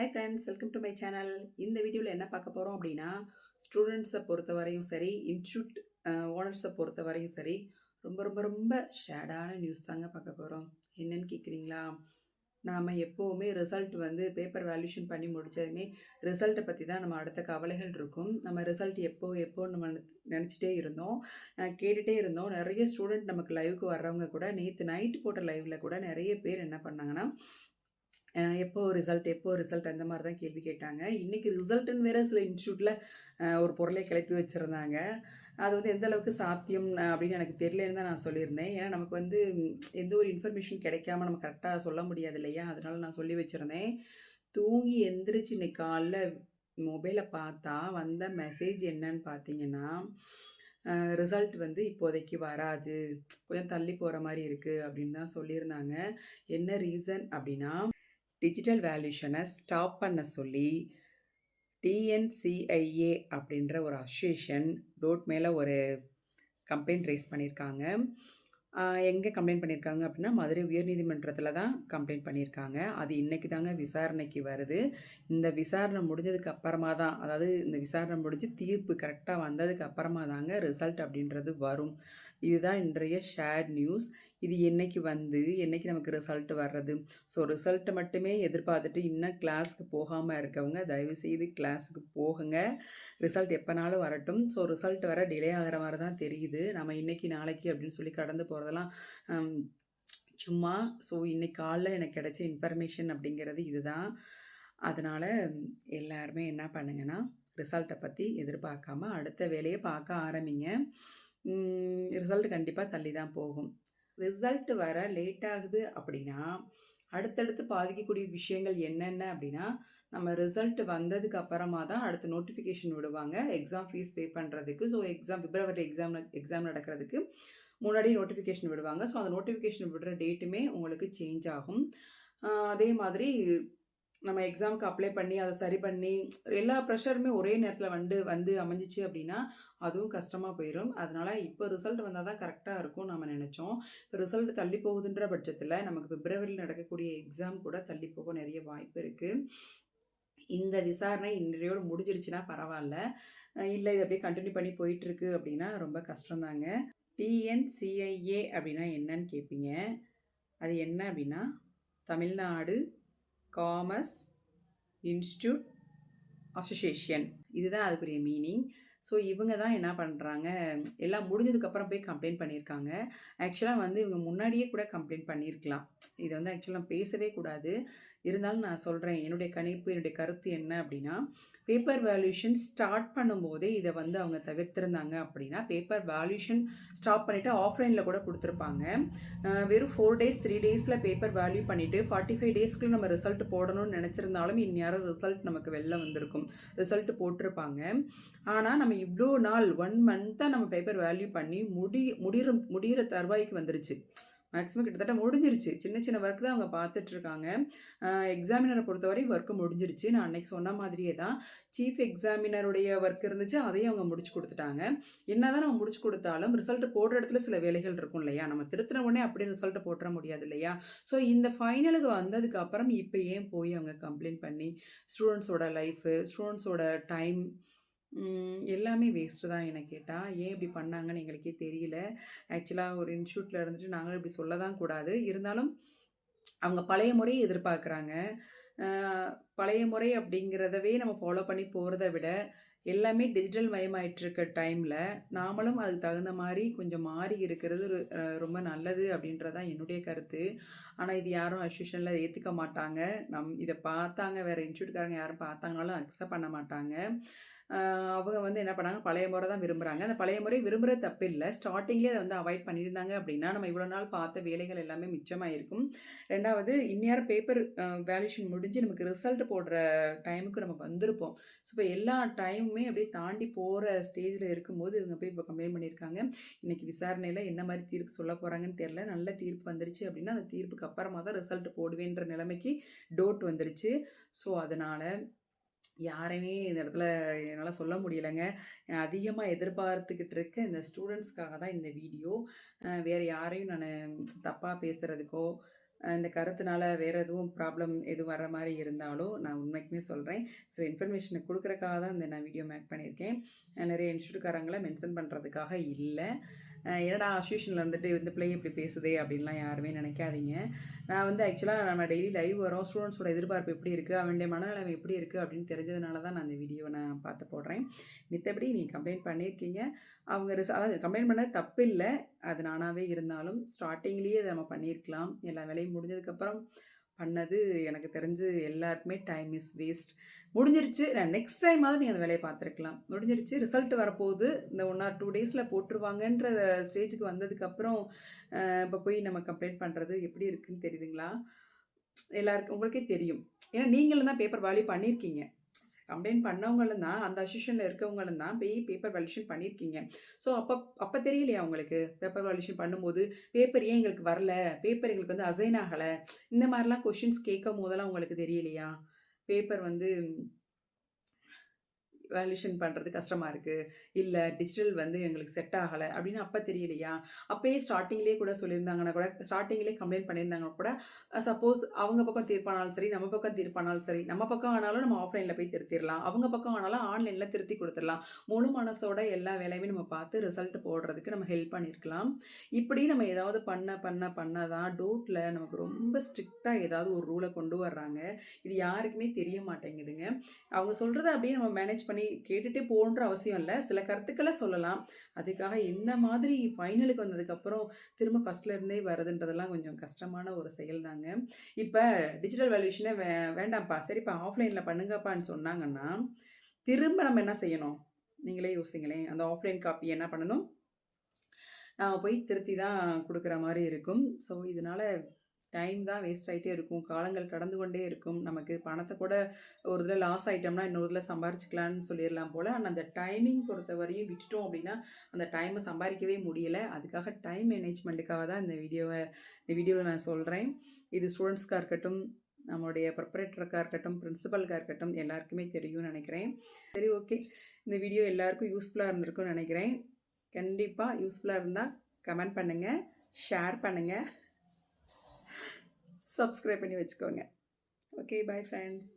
Hi friends welcome to my channel இந்த வீடியோவில் என்ன பார்க்க போகிறோம் அப்படின்னா ஸ்டூடெண்ட்ஸை பொறுத்த வரையும் சரி இன்ஸ்டியூட் ஓனர்ஸை பொறுத்த வரையும் சரி ரொம்ப ரொம்ப ரொம்ப ஷேடான நியூஸ் தாங்க பார்க்க போகிறோம் என்னன்னு கேட்குறீங்களா நாம் எப்போவுமே ரிசல்ட் வந்து பேப்பர் வேல்யூஷன் பண்ணி முடித்ததுமே ரிசல்ட்டை பற்றி தான் நம்ம அடுத்த கவலைகள் இருக்கும். நம்ம ரிசல்ட் எப்போ எப்போ நம்ம நினச்சிட்டே இருந்தோம். கேட்டுகிட்டே இருந்தோம். நிறைய ஸ்டூடெண்ட் நமக்கு லைவுக்கு வர்றவங்க கூட நேற்று நைட்டு போட்ட லைவில் கூட நிறைய பேர் என்ன பண்ணாங்கன்னா எப்போ ரிசல்ட் எப்போ ரிசல்ட் அந்த மாதிரி தான் கேள்வி கேட்டாங்க. இன்றைக்கி ரிசல்ட்டுன்னு வேறு சில இன்ஸ்டியூட்டில் ஒரு பொருளை கிளப்பி வச்சுருந்தாங்க. அது வந்து எந்த அளவுக்கு சாத்தியம் அப்படின்னு எனக்கு தெரியலன்னு தான் நான் சொல்லியிருந்தேன். ஏன்னா நமக்கு வந்து எந்த ஒரு இன்ஃபர்மேஷன் கிடைக்காம நம்ம கரெக்டாக சொல்ல முடியாது இல்லையா? அதனால நான் சொல்லி வச்சுருந்தேன். தூங்கி எந்திரிச்சு இன்னைக்கு காலைல மொபைலை பார்த்தா வந்த மெசேஜ் என்னன்னு பார்த்தீங்கன்னா ரிசல்ட் வந்து இப்போதைக்கு வராது. கொஞ்சம் தள்ளி போகிற மாதிரி இருக்குது அப்படின்னு தான் சொல்லியிருந்தாங்க. என்ன ரீசன் அப்படின்னா டிஜிட்டல் வேல்யூஷனை ஸ்டாப் பண்ண சொல்லி டிஎன்சிஐஏ அப்படின்ற ஒரு அசோசியேஷன் டோட் மேலே ஒரு கம்ப்ளைண்ட் ரைஸ் பண்ணியிருக்காங்க எங்கே கம்ப்ளைண்ட் பண்ணியிருக்காங்க அப்படின்னா மதுரை உயர்நீதிமன்றத்தில் தான் கம்ப்ளைண்ட் பண்ணியிருக்காங்க அது இன்றைக்கி தாங்க விசாரணைக்கு வருது. இந்த விசாரணை முடிஞ்சதுக்கு அப்புறமா தான் அதாவது இந்த விசாரணை முடிஞ்சு தீர்ப்பு கரெக்டாக வந்ததுக்கு அப்புறமா தாங்க ரிசல்ட் அப்படின்றது வரும். இதுதான் இன்றைய ஷேர் நியூஸ் இது என்னைக்கு வந்து என்னைக்கு நமக்கு ரிசல்ட் வர்றது? ஸோ ரிசல்ட்டை மட்டுமே எதிர்பார்த்துட்டு இன்னும் கிளாஸ்க்கு போகாமல் இருக்கவங்க தயவுசெய்து கிளாஸுக்கு போகுங்க. ரிசல்ட் எப்போனாலும் வரட்டும். ஸோ ரிசல்ட் வர டிலே ஆகிற மாதிரி தான் தெரியுது. நம்ம இன்னைக்கு நாளைக்கு அப்படின்னு சொல்லி கடந்து போகிறதெல்லாம் சும்மா ஸோ இன்றைக்கி காலைல எனக்கு கிடைச்ச இன்ஃபர்மேஷன் அப்படிங்கிறது இதுதான். அதனால் எல்லாருமே என்ன பண்ணுங்கன்னா ரிசல்ட்டை பற்றி எதிர்பார்க்காம அடுத்த வேலையை பார்க்க ஆரம்பிங்க. ரிசல்ட் கண்டிப்பாக தள்ளி தான் போகும். ரிசல்ட் வர லேட் ஆகுது அப்படின்னா அடுத்தடுத்து பாதிக்கக்கூடிய விஷயங்கள் என்னென்ன அப்படின்னா நம்ம ரிசல்ட் வந்ததுக்கு அப்புறமா தான் அடுத்த நோட்டிஃபிகேஷன் விடுவாங்க. எக்ஸாம் ஃபீஸ் பே பண்ணுறதுக்கு so exam February exam exam நடக்கிறதுக்கு முன்னாடி நோட்டிஃபிகேஷன் விடுவாங்க. ஸோ அந்த நோட்டிஃபிகேஷன் விடுற டேட்டுமே உங்களுக்கு சேஞ்ச் ஆகும். அதே மாதிரி நம்ம எக்ஸாமுக்கு அப்ளை பண்ணி அதை சரி பண்ணி எல்லா ப்ரெஷருமே ஒரே நேரத்தில் வந்து வந்து அமைஞ்சிச்சு அப்படின்னா அதுவும் கஷ்டமாக போயிடும் அதனால் இப்போ ரிசல்ட் வந்தால் தான் கரெக்டாக இருக்கும் நம்ம நினச்சோம். இப்போ ரிசல்ட் தள்ளி போகுதுன்ற பட்சத்தில் நமக்கு பிப்ரவரியில் நடக்கக்கூடிய எக்ஸாம் கூட தள்ளி போக நிறைய வாய்ப்பு இருக்குது இந்த விசாரணை இன்றையோடு முடிஞ்சிருச்சுன்னா பரவாயில்ல. இல்லை இது அப்படியே கண்டினியூ பண்ணி போயிட்டுருக்கு அப்படின்னா ரொம்ப கஷ்டம்தாங்க. டிஎன்சிஐஏ அப்படின்னா என்னன்னு கேட்பீங்க அது என்ன அப்படின்னா தமிழ்நாடு காமர்ஸ் இன்ஸ்டியூட் அசோசியேஷன். இதுதான் அதுக்குரிய மீனிங். ஸோ இவங்க தான் என்ன பண்ணுறாங்க எல்லாம் முடிஞ்சதுக்கப்புறம் போய் கம்ப்ளைண்ட் பண்ணியிருக்காங்க ஆக்சுவலாக வந்து இவங்க முன்னாடியே கூட கம்ப்ளைண்ட் பண்ணியிருக்கலாம் இதை வந்து ஆக்சுவலாக பேசவே கூடாது. இருந்தாலும் நான் சொல்கிறேன் என்னுடைய கணிப்பு என்னுடைய கருத்து என்ன அப்படின்னா பேப்பர் வேல்யூஷன் ஸ்டார்ட் பண்ணும்போதே இதை வந்து அவங்க தவிர்த்திருந்தாங்க அப்படின்னா பேப்பர் வேல்யூஷன் ஸ்டாப் பண்ணிவிட்டு ஆஃப்லைனில் கூட கொடுத்துருப்பாங்க. வெறும் ஃபோர் டேஸ் த்ரீ டேஸில் பேப்பர் வேல்யூ பண்ணிவிட்டு ஃபார்ட்டி ஃபைவ் டேஸ்க்குள்ளே நம்ம ரிசல்ட் போடணும்னு நினச்சிருந்தாலும் இந்நேரம் ரிசல்ட் நமக்கு வெளில வந்திருக்கும். ரிசல்ட் போட்டிருப்பாங்க. ஆனால் நம்ம இவ்வளோ நாள் ஒன் மந்த்தாக நம்ம பேப்பர் வேல்யூ பண்ணி முடி முடிகிற முடிகிற தருவாய்க்கு வந்துருச்சு. மேக்ஸிமம் கிட்டத்தட்ட முடிஞ்சிருச்சு. சின்ன சின்ன ஒர்க் தான் அவங்க பார்த்துட்ருக்காங்க. எக்ஸாமினரை பொறுத்தவரை ஒர்க்கு முடிஞ்சிருச்சு. நான் அன்னைக்கு சொன்ன மாதிரியே தான் சீஃப் எக்ஸாமினருடைய ஒர்க் இருந்துச்சு. அதையும் அவங்க முடிச்சு கொடுத்துட்டாங்க. என்ன தான் நம்ம முடிச்சு கொடுத்தாலும் ரிசல்ட் போடுற இடத்துல சில வேலைகள் இருக்கும் இல்லையா? நம்ம திருத்தின உடனே அப்படியே ரிசல்ட் போட்டுற முடியாது இல்லையா? ஸோ இந்த ஃபைனலுக்கு வந்ததுக்கு அப்புறம் இப்போ ஏன் போய் அவங்க கம்ப்ளைண்ட் பண்ணி ஸ்டூடெண்ட்ஸோட லைஃபு ஸ்டூடெண்ட்ஸோட டைம் எல்லாமே வேஸ்ட்டு தான் என்னை கேட்டால் ஏன் இப்படி பண்ணாங்கன்னு எங்களுக்கே தெரியல. ஆக்சுவலாக ஒரு இன்ஸ்டியூட்டில் இருந்துட்டு நாங்களும் இப்படி சொல்ல தான் கூடாது. இருந்தாலும் அவங்க பழைய முறையை எதிர்பார்க்குறாங்க. பழைய முறை அப்படிங்கிறதவே நம்ம ஃபாலோ பண்ணி போகிறத விட எல்லாமே டிஜிட்டல் மயமாயிட்டிருக்க டைமில் நாமளும் அதுக்கு தகுந்த மாதிரி கொஞ்சம் மாறி இருக்கிறது ரொம்ப நல்லது அப்படின்றதான் என்னுடைய கருத்து. ஆனால் இது யாரும் அசோசியனில் ஏற்றுக்க மாட்டாங்க. நம் இதை பார்த்தாங்க. வேறு இன்ஸ்டியூட்காரங்க யாரும் பார்த்தாங்கனாலும் அக்செப்ட் பண்ண மாட்டாங்க. அவங்க வந்து என்ன பண்ணாங்க? பழைய முறை தான் விரும்புகிறாங்க அந்த பழைய முறை விரும்புகிற தப்பு இல்லை ஸ்டார்டிங்லேயே அதை வந்து அவாய்ட் பண்ணியிருந்தாங்க அப்படின்னா நம்ம இவ்வளோ நாள் பார்த்த வேலைகள் எல்லாமே மிச்சமாக இருக்கும் ரெண்டாவது இந்நேரம் பேப்பர் வேல்யூஷன் முடிஞ்சு நமக்கு ரிசல்ட் போடுற டைமுக்கு நம்ம வந்திருப்போம். ஸோ இப்போ எல்லா டைமுமே அப்படியே தாண்டி போகிற ஸ்டேஜில் இருக்கும்போது இவங்க போய் இப்போ கம்ப்ளைண்ட் பண்ணியிருக்காங்க. இன்றைக்கி விசாரணையில் என்ன மாதிரி தீர்ப்பு சொல்ல போகிறாங்கன்னு தெரில நல்ல தீர்ப்பு வந்துருச்சு அப்படின்னா அந்த தீர்ப்புக்கு அப்புறமா தான் ரிசல்ட் போடுவேன்ற நிலைமைக்கு டோட் வந்துருச்சு. ஸோ அதனால் யாரையுமே இந்த இடத்துல என்னால் சொல்ல முடியலைங்க. அதிகமாக எதிர்பார்த்துக்கிட்டு இருக்க இந்த ஸ்டூடெண்ட்ஸ்க்காக தான் இந்த வீடியோ. வேறு யாரையும் நான் தப்பாக பேசுகிறதுக்கோ இந்த கருத்துனால வேறு எதுவும் ப்ராப்ளம் எதுவும் வர மாதிரி இருந்தாலும் நான் உண்மைக்குமே சொல்கிறேன் சில இன்ஃபர்மேஷனை கொடுக்குறக்காக தான் இந்த நான் வீடியோ மேக் பண்ணியிருக்கேன். நிறைய இன்ஸ்டியூட்காரங்களை மென்ஷன் பண்ணுறதுக்காக இல்லை. என்னடா அசோசியேஷனில் இருந்துட்டு இந்த பிள்ளை இப்படி பேசுதே அப்படின்லாம் யாருமே நினைக்காதீங்க. நான் வந்து ஆக்சுவலாக நம்ம டெய்லி லைவ் வரோம். ஸ்டூடெண்ட்ஸோட எதிர்பார்ப்பு எப்படி இருக்குது அவனுடைய மனநிலைமை எப்படி இருக்குது அப்படின்னு தெரிஞ்சதுனால தான் நான் அந்த வீடியோவை நான் பார்த்து போடுறேன். மித்தபடி நீங்கள் கம்ப்ளைண்ட் பண்ணியிருக்கீங்க. அவங்க ரிச அதாவது கம்ப்ளைண்ட் பண்ண தப்பு இல்லை. அது நானாகவே இருந்தாலும் ஸ்டார்டிங்லேயே அதை நம்ம பண்ணியிருக்கலாம். எல்லா வேலையும் முடிஞ்சதுக்கப்புறம் பண்ணது எனக்கு தெரிஞ்சு எல்லாருக்குமே டைம் இஸ் வேஸ்ட் முடிஞ்சிருச்சு. நான் நெக்ஸ்ட் டைமாவது நீங்கள் அந்த வேலையை பார்த்துருக்கலாம். முடிஞ்சிருச்சு. ரிசல்ட் வரப்போகுது. இந்த ஒன் ஆர் டூ டேஸில் போட்டுருவாங்கன்ற ஸ்டேஜுக்கு வந்ததுக்கப்புறம் இப்போ போய் நம்ம கம்ப்ளைண்ட் பண்ணுறது எப்படி இருக்குன்னு தெரியுதுங்களா? எல்லாருக்கும் உங்களுக்கே தெரியும். ஏன்னா நீங்களும் தான் பேப்பர் வேல்யூ பண்ணியிருக்கீங்க. கம்ப்ளைண்ட் பண்ணவங்களும் தான் அந்த அசிஷனில் இருக்கவங்களும் தான் போய் பேப்பர் வேல்யூஷன் பண்ணியிருக்கீங்க. ஸோ அப்போ அப்போ தெரியலையா உங்களுக்கு? பேப்பர் வேல்யூஷன் பண்ணும்போது பேப்பர் ஏன் எங்களுக்கு வரல? பேப்பர் எங்களுக்கு வந்து அசைன் ஆகலை? இந்த மாதிரிலாம் கொஷின்ஸ் கேட்கும் போதெல்லாம் உங்களுக்கு தெரியலையா? பேப்பர் வந்து வேல்யூஷன் பண்ணுறது கஷ்டமாக இருக்குது இல்லை டிஜிட்டல் வந்து எங்களுக்கு செட் ஆகலை அப்படின்னு அப்போ தெரியலையா? அப்போயே ஸ்டார்டிங்லேயே கூட சொல்லியிருந்தாங்கன்னா கூட ஸ்டார்டிங்லேயே கம்ப்ளைண்ட் பண்ணியிருந்தாங்கன்னா கூட சப்போஸ் அவங்க பக்கம் தீர்ப்பானாலும் சரி நம்ம பக்கம் தீர்ப்பானாலும் சரி நம்ம பக்கம் ஆனாலும் நம்ம ஆஃப்லைனில் போய் திருத்திடலாம் அவங்க பக்கம் ஆனாலும் ஆன்லைனில் திருத்தி கொடுத்துடலாம் முழு மனசோட எல்லா வேலையுமே நம்ம பார்த்து ரிசல்ட் போடுறதுக்கு நம்ம ஹெல்ப் பண்ணியிருக்கலாம். இப்படி நம்ம ஏதாவது பண்ண பண்ண பண்ண தான் டோட்டில் நமக்கு ரொம்ப ஸ்ட்ரிக்டாக ஏதாவது ஒரு ரூலை கொண்டு வர்றாங்க. இது யாருக்குமே தெரிய மாட்டேங்குதுங்க. அவங்க சொல்கிறத அப்படியே நம்ம மேனேஜ் பண்ணி கேட்டுகிட்டே போகணுன்ற அவசியம் இல்லை. சில கருத்துக்களை சொல்லலாம். அதுக்காக இந்த மாதிரி ஃபைனலுக்கு வந்ததுக்கப்புறம் திரும்ப ஃபஸ்ட்லேருந்தே வருதுன்றதெல்லாம் கொஞ்சம் கஷ்டமான ஒரு செயல் தாங்க. இப்போ டிஜிட்டல் வேல்யூஷனே வே வேண்டாம்ப்பா. சரிப்பா ஆஃப்லைனில் பண்ணுங்கப்பான்னு சொன்னாங்கன்னா திரும்ப நம்ம என்ன செய்யணும்? நீங்களே யோசிங்களேன். அந்த ஆஃப்லைன் காப்பி என்ன பண்ணணும்? நான் போய் திருத்தி தான் கொடுக்குற மாதிரி இருக்கும். ஸோ இதனால் டைம் தான் வேஸ்ட் ஆகிட்டே இருக்கும். காலங்கள் கடந்து கொண்டே இருக்கும். நமக்கு பணத்தை கூட ஒரு இதில் லாஸ் ஆகிட்டோம்னா இன்னொரு இதில் சம்பாரிச்சிக்கலான்னு சொல்லிடலாம் போல். ஆனால் அந்த டைமிங் பொறுத்த வரையும் விட்டுட்டோம் அப்படின்னா அந்த டைமை சம்பாதிக்கவே முடியலை. அதுக்காக டைம் மேனேஜ்மெண்ட்டுக்காக தான் இந்த வீடியோவை இந்த வீடியோவில் நான் சொல்கிறேன் இது ஸ்டூடெண்ட்ஸ்க்காக இருக்கட்டும் நம்மளுடைய ப்ரிப்பரேட்டருக்காக இருக்கட்டும் பிரின்சிபலுக்காக இருக்கட்டும் எல்லாருக்குமே தெரியும்னு நினைக்கிறேன். சரி ஓகே இந்த வீடியோ எல்லாருக்கும் யூஸ்ஃபுல்லாக இருந்திருக்கும்னு நினைக்கிறேன். கண்டிப்பாக யூஸ்ஃபுல்லாக இருந்தால் கமெண்ட் பண்ணுங்கள் ஷேர் பண்ணுங்கள் சப்ஸ்கிரைப் பண்ணி வச்சுக்கோங்க. Okay bye friends